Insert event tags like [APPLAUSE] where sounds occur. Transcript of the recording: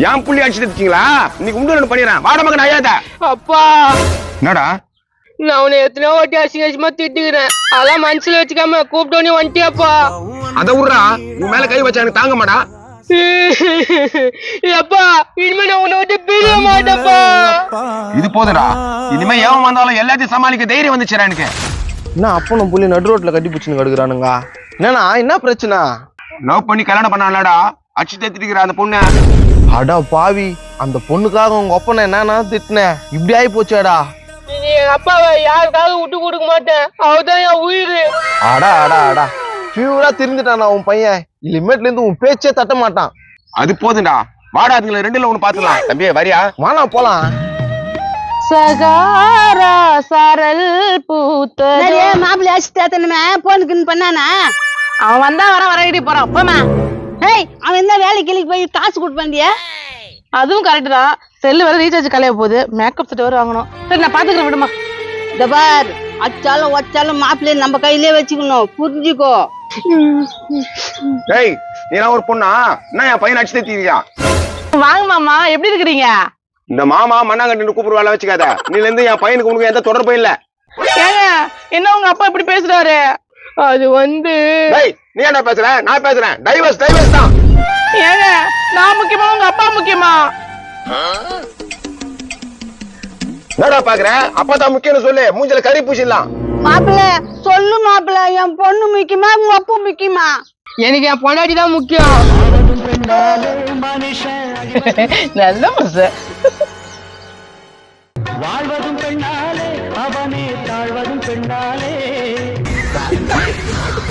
என் புள்ளி அடிச்சுட்டு இருக்கீங்களா? இன்னைக்கு உண்டு பண்ணிடுறேன். வாட மகன் அழியாத அப்பா! என்னடா? நான் உன்னை எத்தனையோ வாட்டி அசிங்க அசிங்கமா திட்டுக்கிறேன். அதெல்லாம் மனசுல வச்சுக்காம கூப்பிட்டோன்னே வந்துட்டியாப்பா. அத விட்றா உன் மேல கை வச்சா எனக்கு தாங்க மாடா அப்பா [LAUGHS] இனிமே நான் உன்னை விட்டு பிரிய மாட்டேப்பா இது போதுடா. இனிமே எவன் வந்தாலும் எல்லாத்தையும் சமாளிக்க தைரியம் வந்துச்சுடா எனக்கு. என்ன அப்பனும் புள்ளி நடு ரோட்ல கட்டி பிடிச்சின்னு கிடக்குறானுங்க? என்னண்ணா என்ன பிரச்சனை? லவ் பண்ணி கல்யாணம் பண்ணான்லடா. அடிச்சு தேத்திட்டு அந்த பொண்ணு. அடா பாவி அந்த பொண்ணுக்காக உங்க ஒப்பனை என்னன்னா திட்டினேன் இப்படி ஆகி போச்சேடா. நீ எங்க அப்பாவை யாருக்காக விட்டு கொடுக்க மாட்டேன். அவதான் என் உயிர். அடா அடா அடா. பியூரா திருந்துட்டானா உன் பையன். இருந்து உன் பேச்சே தட்ட மாட்டான். அது போதும்டா. வாடா அதுங்களை ரெண்டுல ஒண்ணு பாத்துக்கலாம் தம்பி வரியா? வானா போலாம். சகாரா சரல் பூத்த மாப்பிள்ளை அடிச்சு தேத்தனுமே போனுக்குன்னு பண்ணானா? அவன் வந்தா வர வரடி போறான். போமா ஏய் அவன் என்ன வேலைக்கு கிளிக்கு போய் காசு கொடுப்பாண்டியா அதுவும் கரெக்ட் தான். செல்லு வேற ரீசார்ஜ் கலைய போகுது. மேக்கப் செட் வேற வாங்கணும். சரி நான் பாத்துக்கிறேன் விடுமா. பார். அச்சாலும் வச்சாலும் மாப்பிள்ளைய நம்ம கையிலே வச்சுக்கணும். புரிஞ்சுக்கோ. டேய் நீ எல்லாம் ஒரு பொண்ணா? என்ன என் பையன் அடிச்சு தேத்திக்கிறியா வாங்க மாமா எப்படி இருக்கிறீங்க? இந்த மாமா மண்ணாங்கட்டி கூப்பிடு வேலை வச்சுக்காத. நீல இருந்து என் பையனுக்கு உனக்கு எந்த தொடர்பும் இல்ல. ஏங்க என்ன உங்க அப்பா இப்படி பேசுறாரு? அது வந்து நீ என்ன பேசுற? நான் பேசுறேன். டைவர்ஸ் டைவர்ஸ் தான். ஏங்க நான் முக்கியமா உங்க அப்பா முக்கியமா? என்னடா பாக்குறேன் அப்பா தான் முக்கியம்னு சொல்லு. மூஞ்சில கறி பூசிடலாம். மாப்பிள்ள சொல்லு மாப்பிள்ள. என் பொண்ணு முக்கியமா உங்க அப்பா முக்கியமா? எனக்கு என் பொண்டாடி தான் முக்கியம். நல்ல மனுஷன். வாழ்வதும் பெண்ணாலே அவனே தாழ்வதும் பெண்ணாலே. Hayır.